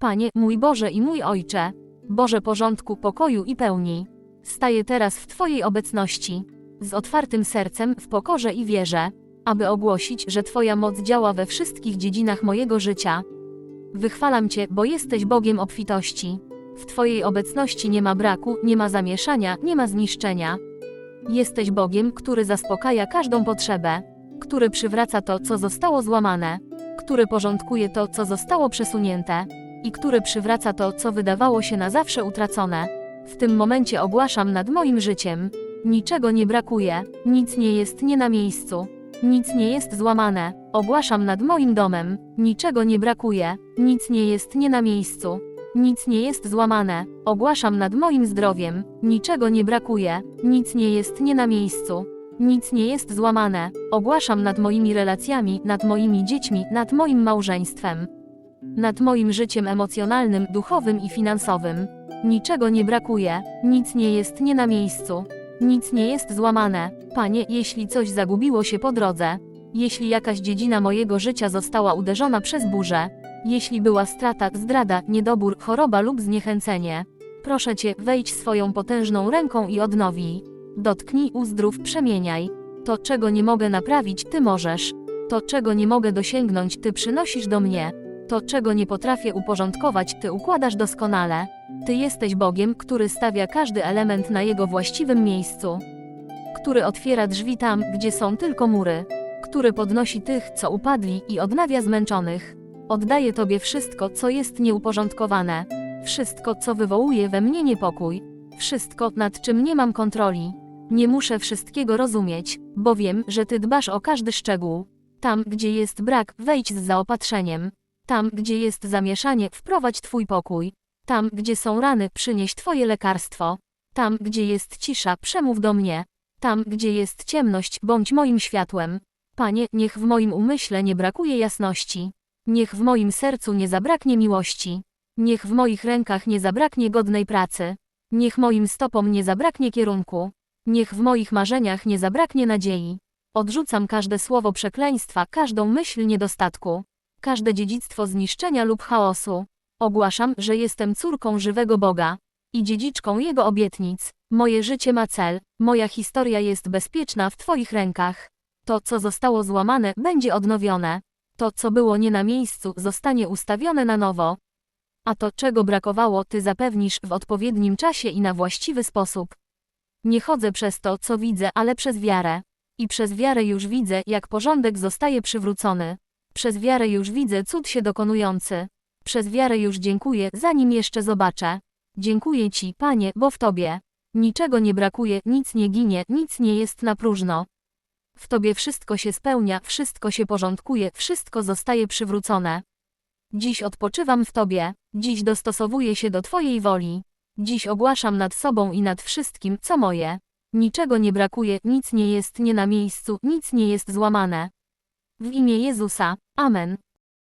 Panie, mój Boże i mój Ojcze, Boże porządku, pokoju i pełni. Staję teraz w Twojej obecności, z otwartym sercem, w pokorze i wierze, aby ogłosić, że Twoja moc działa we wszystkich dziedzinach mojego życia. Wychwalam Cię, bo jesteś Bogiem obfitości. W Twojej obecności nie ma braku, nie ma zamieszania, nie ma zniszczenia. Jesteś Bogiem, który zaspokaja każdą potrzebę, który przywraca to, co zostało złamane, który porządkuje to, co zostało przesunięte i który przywraca to, co wydawało się na zawsze utracone. W tym momencie ogłaszam nad moim życiem. Niczego nie brakuje, nic nie jest nie na miejscu, nic nie jest złamane. Ogłaszam nad moim domem. Niczego nie brakuje, nic nie jest nie na miejscu, nic nie jest złamane. Ogłaszam nad moim zdrowiem. Niczego nie brakuje, nic nie jest nie na miejscu. Nic nie jest złamane. Ogłaszam nad moimi relacjami, nad moimi dziećmi, nad moim małżeństwem. Nad moim życiem emocjonalnym, duchowym i finansowym. Niczego nie brakuje, nic nie jest nie na miejscu. Nic nie jest złamane. Panie, jeśli coś zagubiło się po drodze, jeśli jakaś dziedzina mojego życia została uderzona przez burzę, jeśli była strata, zdrada, niedobór, choroba lub zniechęcenie, proszę Cię, wejdź swoją potężną ręką i odnowij. Dotknij, uzdrów, przemieniaj. To, czego nie mogę naprawić, Ty możesz. To, czego nie mogę dosięgnąć, Ty przynosisz do mnie. To, czego nie potrafię uporządkować, Ty układasz doskonale. Ty jesteś Bogiem, który stawia każdy element na jego właściwym miejscu. Który otwiera drzwi tam, gdzie są tylko mury. Który podnosi tych, co upadli i odnawia zmęczonych. Oddaję Tobie wszystko, co jest nieuporządkowane. Wszystko, co wywołuje we mnie niepokój. Wszystko, nad czym nie mam kontroli. Nie muszę wszystkiego rozumieć, bo wiem, że Ty dbasz o każdy szczegół. Tam, gdzie jest brak, wejdź z zaopatrzeniem. Tam, gdzie jest zamieszanie, wprowadź Twój pokój. Tam, gdzie są rany, przynieś Twoje lekarstwo. Tam, gdzie jest cisza, przemów do mnie. Tam, gdzie jest ciemność, bądź moim światłem. Panie, niech w moim umyśle nie brakuje jasności. Niech w moim sercu nie zabraknie miłości. Niech w moich rękach nie zabraknie godnej pracy. Niech moim stopom nie zabraknie kierunku. Niech w moich marzeniach nie zabraknie nadziei. Odrzucam każde słowo przekleństwa, każdą myśl niedostatku, każde dziedzictwo zniszczenia lub chaosu. Ogłaszam, że jestem córką żywego Boga i dziedziczką Jego obietnic. Moje życie ma cel, moja historia jest bezpieczna w Twoich rękach. To, co zostało złamane, będzie odnowione. To, co było nie na miejscu, zostanie ustawione na nowo. A to, czego brakowało, Ty zapewnisz w odpowiednim czasie i na właściwy sposób. Nie chodzę przez to, co widzę, ale przez wiarę. I przez wiarę już widzę, jak porządek zostaje przywrócony. Przez wiarę już widzę cud się dokonujący. Przez wiarę już dziękuję, zanim jeszcze zobaczę. Dziękuję Ci, Panie, bo w Tobie niczego nie brakuje, nic nie ginie, nic nie jest na próżno. W Tobie wszystko się spełnia, wszystko się porządkuje, wszystko zostaje przywrócone. Dziś odpoczywam w Tobie, dziś dostosowuję się do Twojej woli. Dziś ogłaszam nad sobą i nad wszystkim, co moje. Niczego nie brakuje, nic nie jest nie na miejscu, nic nie jest złamane. W imię Jezusa. Amen.